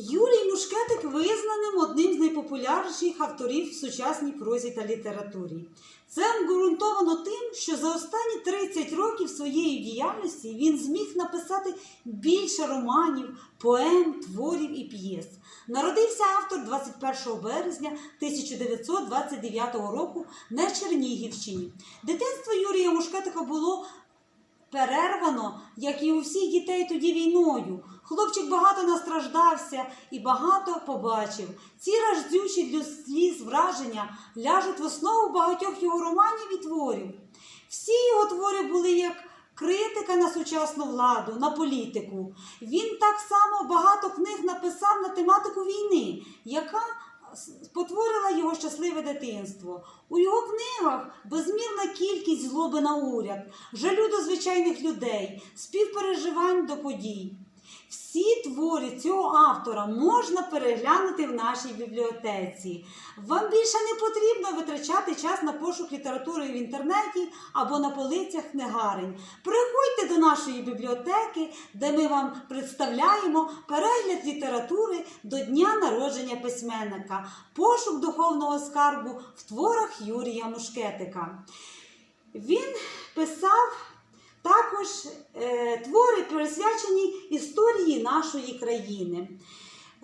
Юрій Мушкетик визнаним одним з найпопулярніших авторів в сучасній прозі та літературі. Це обґрунтовано тим, що за останні 30 років своєї діяльності він зміг написати більше романів, поем, творів і п'єс. Народився автор 21 березня 1929 року на Чернігівщині. Дитинство Юрія Мушкетика було перервано, як і у всіх дітей тоді війною. Хлопчик багато настраждався і багато побачив. Ці раждючі для сліз враження ляжуть в основу багатьох його романів і творів. Всі його твори були як критика на сучасну владу, на політику. Він так само багато книг написав на тематику війни, яка спотворила його щасливе дитинство. У його книгах безмірна кількість злоби на уряд, жалю до звичайних людей, співпереживань до подій. Всі твори цього автора можна переглянути в нашій бібліотеці. Вам більше не потрібно витрачати час на пошук літератури в інтернеті або на полицях книгарень. Приходьте до нашої бібліотеки, де ми вам представляємо перегляд літератури до дня народження письменника, пошук духовного скарбу в творах Юрія Мушкетика. Він писав також е, твори, присвячені історії нашої країни.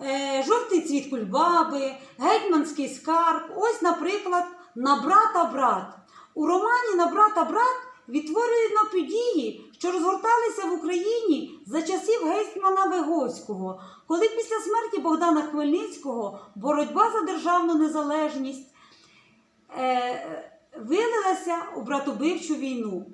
Е, Жовтий цвіт кульбаби, гетьманський скарб. Ось, наприклад, на брата брат. У романі На брата брат відтворено події, що розгорталися в Україні за часів гетьмана Виговського, коли після смерті Богдана Хмельницького боротьба за державну незалежність е, вилилася у братобивчу війну.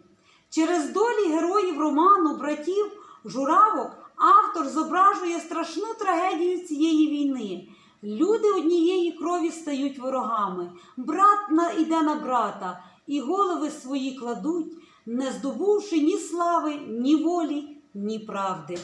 Через долі героїв роману братів Журавок автор зображує страшну трагедію цієї війни. Люди однієї крові стають ворогами, брат іде на брата, і голови свої кладуть, не здобувши ні слави, ні волі, ні правди.